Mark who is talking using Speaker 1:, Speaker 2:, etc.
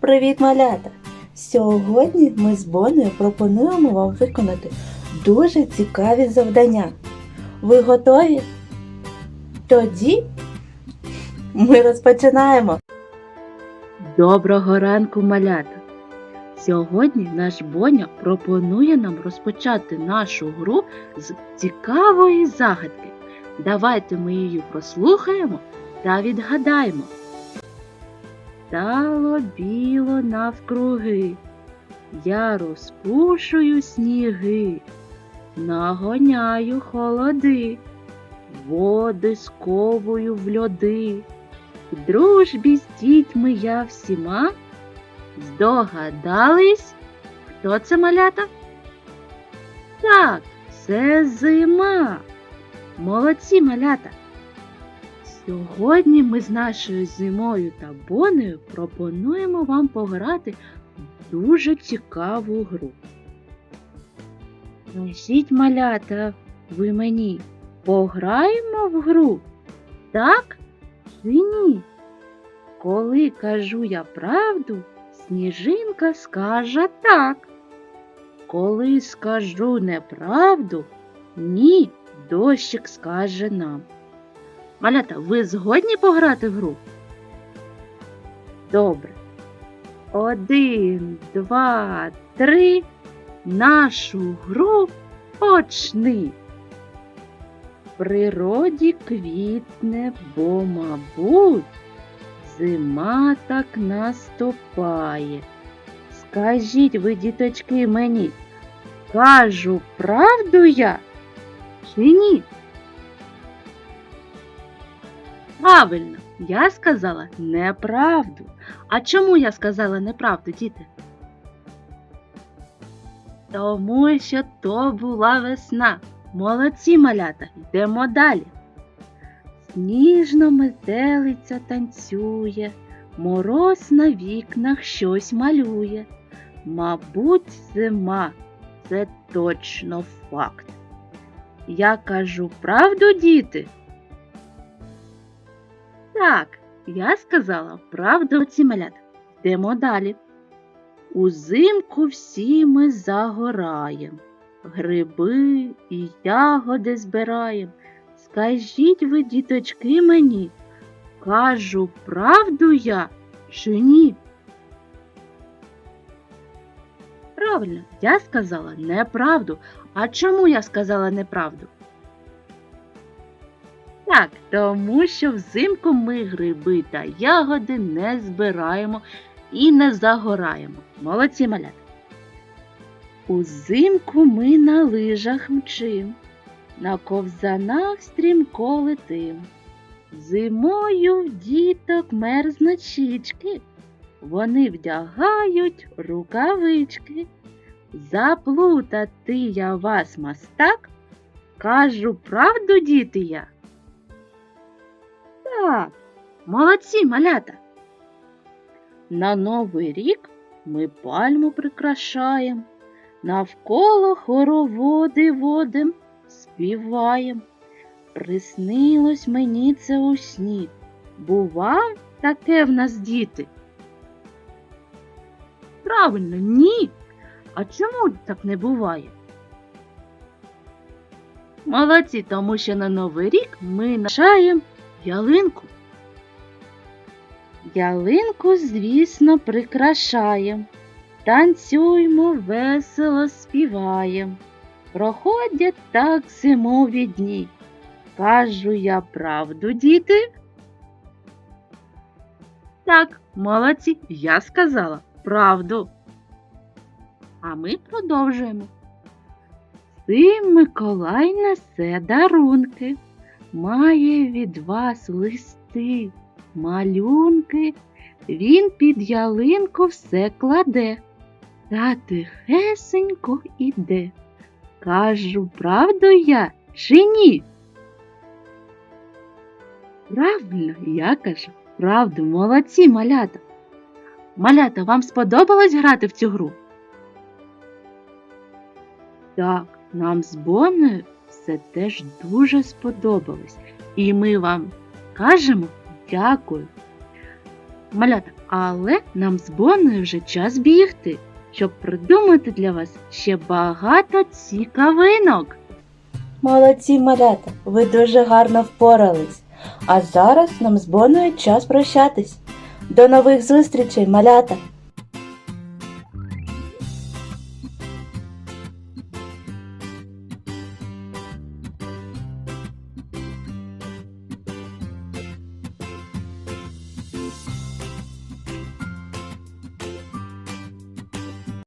Speaker 1: Привіт, малята! Сьогодні ми з Боною пропонуємо вам виконати дуже цікаві завдання. Ви готові? Тоді ми розпочинаємо. Доброго ранку, малята! Сьогодні наш Боня пропонує нам розпочати нашу гру з цікавої загадки. Давайте ми її прослухаємо та відгадаємо. Стало біло навкруги, я розпушую сніги, нагоняю холоди, води сковую в льоди. В дружбі з дітьми я всіма. Здогадались, хто це малята? Так, це зима. Молодці малята. Сьогодні ми з нашою зимою та Бонею пропонуємо вам пограти в дуже цікаву гру. Скажіть, малята, ви мені пограємо в гру? Так чи ні? Коли кажу я правду, сніжинка скаже так. Коли скажу неправду, ні, дощик скаже нам. Малята, ви згодні пограти в гру? Добре. Один, два, три. Нашу гру почни. В природі квітне, бо, мабуть, зима так наступає. Скажіть ви, діточки, мені, кажу правду я чи ні? Правильно, я сказала неправду. А чому я сказала неправду, діти? Тому що то була весна. Молодці малята, йдемо далі. Сніжно метелиця танцює, мороз на вікнах щось малює. Мабуть, зима це точно факт. Я кажу правду, діти? Так, я сказала правду ці малят. Йдемо далі. Узимку всі ми загораєм, гриби і ягоди збираєм. Скажіть ви, діточки, мені, кажу правду я чи ні? Правильно, я сказала неправду. А чому я сказала неправду? Так, тому що взимку ми гриби та ягоди не збираємо і не загораємо. Молодці малята. Узимку ми на лижах мчим, на ковзанах стрімко летим. Зимою в діток мерзнуть щічки, вони вдягають рукавички. Заплутати я вас мастак, кажу правду, діти я. Так, молодці малята. На Новий рік ми пальму прикрашаєм, навколо хороводи водим, співаєм. Приснилось мені це у сні. Бував таке в нас діти? Правильно, ні. А чому так не буває? Молодці, тому що на Новий рік ми нашаємо ялинку. Ялинку, звісно, прикрашаєм, танцюймо, весело співаєм. Проходять так зимові дні. Кажу я правду, діти? Так, молодці, я сказала правду. А ми продовжуємо. Сим Миколай несе дарунки, має від вас листи, малюнки. Він під ялинку все кладе та тихесенько іде. Кажу, правду я чи ні? Правильно, я кажу, правду, молодці, малята. Малята, вам сподобалось грати в цю гру? Так, нам з Бонною все теж дуже сподобалось. І ми вам кажемо дякую. Малята, але нам з Бонною вже час бігти, щоб придумати для вас ще багато цікавинок.
Speaker 2: Молодці малята, ви дуже гарно впорались. А зараз нам з Боною час прощатись. До нових зустрічей, малята!